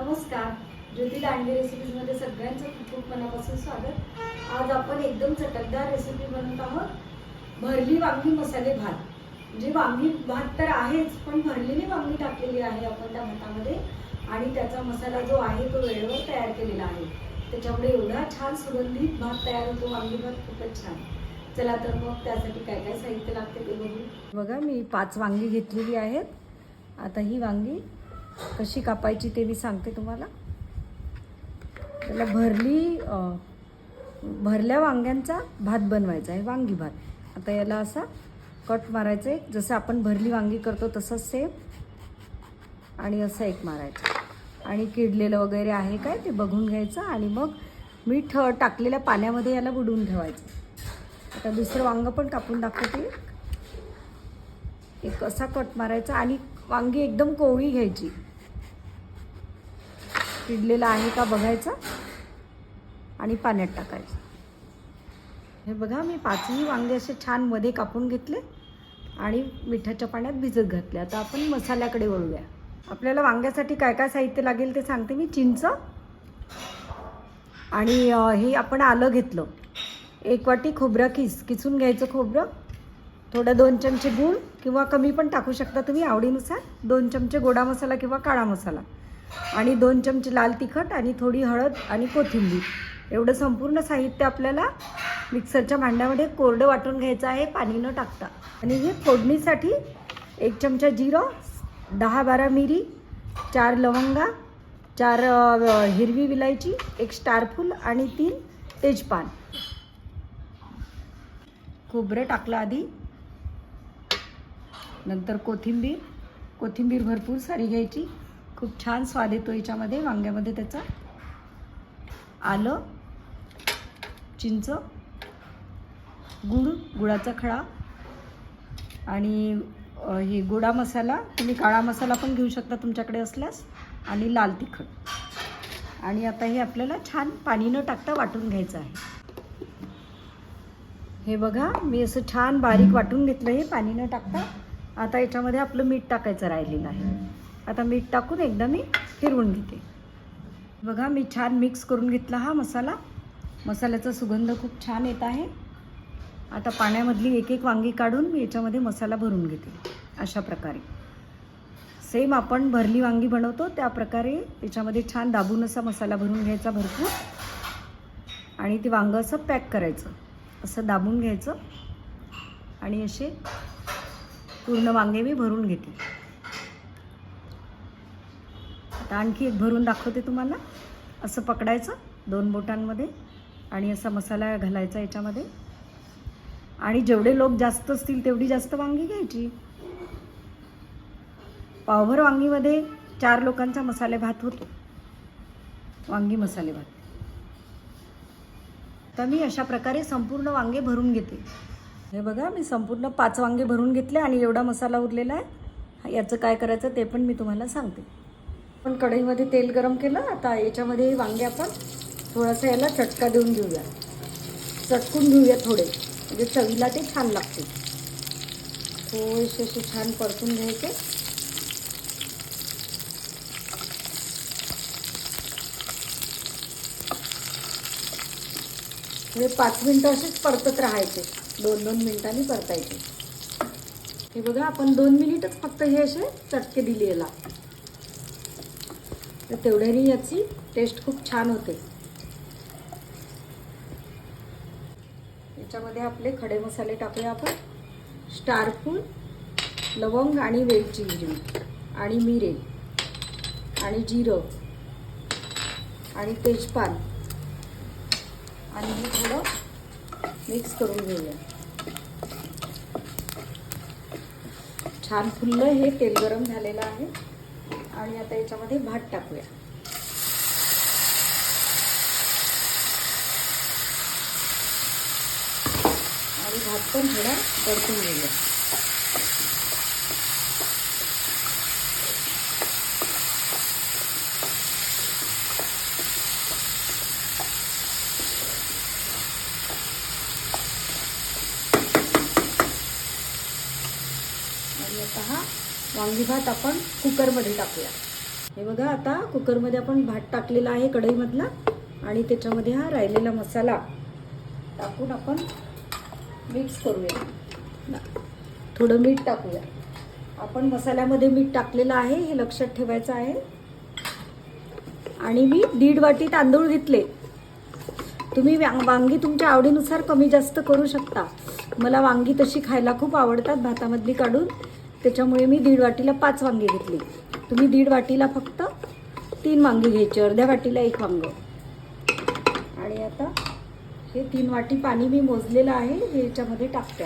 नमस्कार. ज्योती दांडगे रेसिपीजमध्ये सगळ्यांचं खूप खूप मनापासून स्वागत. आज आपण एकदम चटकदार रेसिपी बनवत आहोत. भरली वांगी मसाले भात. म्हणजे वांगी भात तर आहेच पण भरलेली वांगी टाकलेली आहे आपण त्या भातामध्ये. आणि त्याचा मसाला जो आहे तो वेळेवर तयार केलेला आहे. त्याच्यामुळे एवढा छान सुगंधित भात तयार होतो. वांगी भात खूपच छान. चला तर मग त्यासाठी काय काय साहित्य लागते ते बघू. बघा मी पाच वांगी घेतलेली आहेत. आता ही वांगी कशी कापायची ते मी सांगते तुम्हाला. त्याला भरली भरल्या वांग्यांचा भात बनवायचा आहे वांगी भात. आता याला असा कट मारायचं आहे. जसं आपण भरली वांगी करतो तसंच सेम आणि असं एक मारायचं. आणि किडलेलं वगैरे आहे काय ते बघून घ्यायचं आणि मग मीठ टाकलेल्या पाण्यामध्ये याला बुडवून ठेवायचं. आता दुसरं वांगं पण कापून दाखवते. एक असा कट मारायचा आणि वांगी एकदम कोवळी घ्यायची. किडलेला आहे का बघायचं? आणि पाण्यात टाकायचं. हे बघा मी पाचही वांगे असे छानमध्ये कापून घेतले आणि मिठाच्या पाण्यात भिजत घातले. आता आपण मसाल्याकडे वळूया. आपल्याला वांग्यासाठी काय काय साहित्य लागेल ते सांगते मी. चिंच आणि हे आपण आलं घेतलं. एक वाटी खोबरं किस किसून घ्यायचं खोबरं. थोडं दोन चमचे गूळ किंवा कमी पण टाकू शकता तुम्ही आवडीनुसार. दोन चमचे गोडा मसाला किंवा काळा मसाला. आणि दोन चमचे लाल तिखट आणि थोडी हळद आणि कोथिंबीर. एवढं संपूर्ण साहित्य आपल्याला मिक्सरच्या भांड्यामध्ये कोरडं वाटून घ्यायचं आहे पाणी न टाकता. आणि हे फोडणीसाठी एक चमचा जिरं दहा बारा मिरी चार लवंगा चार हिरवी विलायची एक स्टारफूल आणि तीन तेजपान. खोबरं टाकलं आधी. नंतर कोथिंबीर कोथिंबीर भरपूर सारी घ्यायची. खूप छान स्वाद येतो याच्यामध्ये वांग्यामध्ये त्याचा. आलं चिंच गुळ गुळाचा खडा आणि हे गोडा मसाला. तुम्ही काळा मसाला पण घेऊ शकता तुमच्याकडे असल्यास. आणि लाल तिखट. आणि आता हे आपल्याला छान पाणी न टाकता वाटून घ्यायचं आहे. हे बघा मी असं छान बारीक वाटून घेतलं हे पाणी न टाकता. आता याच्यामध्ये आपलं मीठ टाकायचं राहिलेलं आहे. आता मीठ टाकून एकदा मी फिरवून घेते. बघा मी छान मिक्स करून घेतला हा मसाला. मसाल्याचा सुगंध खूप छान येत आहे. आता पाण्यामधली एक एक वांगी काढून मी याच्यामध्ये मसाला भरून घेते अशा प्रकारे. सेम आपण भरली वांगी बनवतो त्या प्रकारे याच्यामध्ये छान दाबून असा मसाला भरून घ्यायचा भरपूर. आणि ते वांगं असं पॅक करायचं. असं दाबून घ्यायचं. आणि असे पूर्ण वांगे मी भरून घेते. आता आणखी एक भरून दाखवते तुम्हाला. असं पकडायचं दोन बोटांमध्ये आणि असा मसाला घालायचा याच्यामध्ये. आणि जेवढे लोक जास्त असतील तेवढी जास्त वांगी घ्यायची. पावभर वांगीमध्ये चार लोकांचा मसाले भात होतो. वांगी मसाले भात. तर मी अशा प्रकारे संपूर्ण वांगे भरून घेते. हे बघा मी संपूर्ण पाच वांगे भरून घेतले आणि एवढा मसाला उरलेला आहे. याचं काय करायचं ते पण मी तुम्हाला सांगते. पण कढईमध्ये तेल गरम केलं. आता याच्यामध्ये वांगे आपण थोडासा याला चटका देऊन घेऊया. चटकून घेऊया थोडे. म्हणजे चवीला ते छान लागते थोडेसे असे छान परतून घ्यायचे. हे पाच मिनटं असेच परतत राहायचे. दोन दोन मिनिटांनी परतायचे. हे बघा आपण दोन मिनिटच फक्त हे असे चटके दिली याला. तर तेवढ्याने याची टेस्ट खूप छान होते. याच्यामध्ये आपले खडे मसाले टाकूया आपण. स्टारफूल लवंग आणि वेलची हिरवी आणि मिरे आणि जिरं आणि तेजपान. आणि हे थोडं मिक्स करून घेऊया. छान फुललं हे तेल गरम झालेलं आहे. आणि आता याच्यामध्ये भात टाकूया. आणि भात पण थोडा परतून घेऊया आणि आता हा वांगी भात आपण कुकरमध्ये टाकूया. हे बघा आता कुकरमध्ये आपण भात टाकलेला आहे कढईमधला आणि त्याच्यामध्ये हा राहिलेला मसाला टाकून आपण मिक्स करूया. थोडं मीठ टाकूया. आपण मसाल्यामध्ये मीठ टाकलेलं आहे हे लक्षात ठेवायचं आहे. आणि मी दीड वाटी तांदूळ घेतले. तुम्ही वांगी तुमच्या आवडीनुसार कमी जास्त करू शकता. मला वांगी तशी खायला खूप आवडतात भातामधली काढून. त्याच्यामुळे मी दीड वाटीला पाच वांगी घेतली. तुम्ही दीड वाटीला फक्त तीन वांगी घ्यायची अर्ध्या वाटीला एक वांग. आणि आता हे तीन वाटी पाणी मी मोजलेलं आहे हे याच्यामध्ये टाकते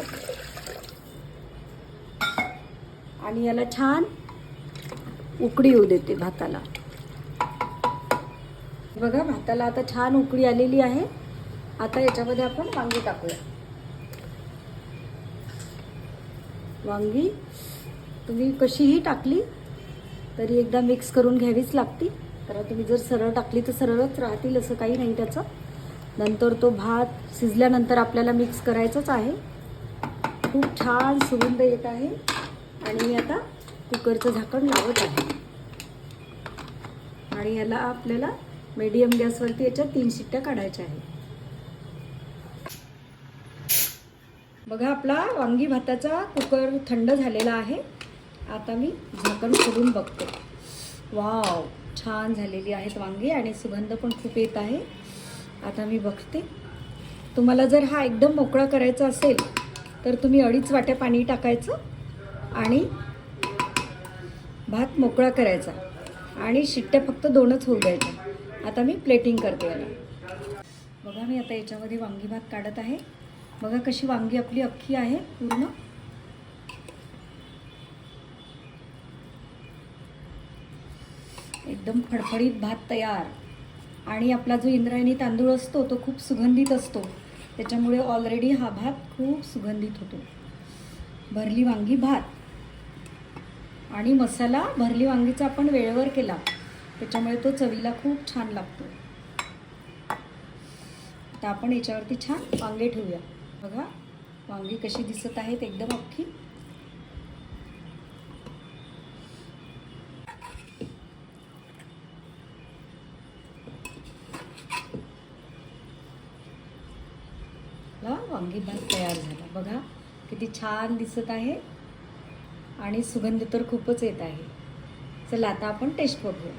आणि याला छान उकडी येऊ देते भाताला. बघा भाताला आता छान उकळी आलेली आहे. आता याच्यामध्ये आपण वांगी टाकूया. वांगी तुम्ही कशीही टाकली तरी एकदा मिक्स करून घ्यावीच लागती. कारण तुम्ही जर सरळ टाकली तर सरळच राहतील असं काही नाही त्याचं. नंतर तो भात शिजल्यानंतर आपल्याला मिक्स करायचंच आहे. खूप छान सुगंध येत आहे. आणि मी आता कुकरचं झाकण लावत आहे. आणि याला आपल्याला मीडियम गॅसवरती याच्या तीन शिट्ट्या काढायच्या आहे बघा आपला वांगी भाताचा कुकर थंड झालेला आहे. आता मी झाकण खोलून बघते. वाव छान झालेली आहेत वांगी आणि सुगंध पण खूप येत आहे. आता मी बघते. तुम्हाला जर हा एकदम मोकळा करायचा असेल तर तुम्ही अडीच वाट्या पाणी टाकायचं आणि भात मोकळा करायचा. आणि शिट्ट्या फक्त दोनच होऊ द्यायच्या. आता मी प्लेटिंग करते याला. बघा मी आता याच्यामध्ये वांगी भात काढत आहे. बघा कशी वांगी आपली अख्खी आहे पूर्ण. एकदम फडफडीत भात तयार. आणि आपला जो इंद्रायणी तांदूळ असतो तो खूप सुगंधित असतो. त्याच्यामुळे ऑलरेडी हा भात खूप सुगंधित होतो. भरली वांगी भात. आणि मसाला भरली वांगीचा आपण वेळेवर केला. त्याच्यामुळे तो चवीला खूप छान लागतो. आता आपण याच्यावरती छान वांगे ठेवूया. बघा वांगी कशी दिसत आहेत एकदम अख्खी. आपला वांगी भात तयार झाला. बघा किती छान दिसत आहे. आणि सुगंध तर खूपच येत आहे. चला आता आपण टेस्ट बघूया.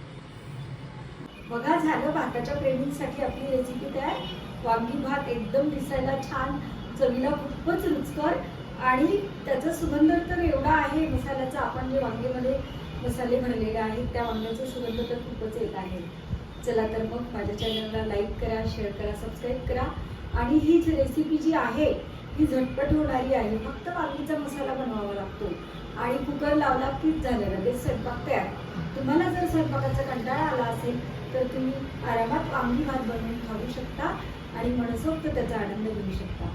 बघा झालं भाताच्या प्रेमींसाठी आपली रेसिपी तयार. वांगी भात एकदम दिसायला छान चवीला खूपच रुचकर आणि त्याचा सुगंध तर एवढा आहे मसाल्याचा. आपण जे वांगेमध्ये मसाले भरलेले आहेत त्या वांग्याचा सुगंध तर खूपच येत आहे. चला तर मग माझ्या चॅनलला लाईक करा शेअर करा सबस्क्राईब करा. आणि ही जी रेसिपी जी आहे ही झटपट होणारी आहे. फक्त वांगीचा मसाला बनवावा लागतो. आणि कुकर लावला कीच झालं लगेच स्वयंपाक तयार. तुम्हाला जर स्वयंपाकाचा कंटाळा आला असेल तर तुम्ही आरामात वांगी भात बनवून खाऊ शकता आणि मनसोक्त त्याचा आनंद घेऊ शकता.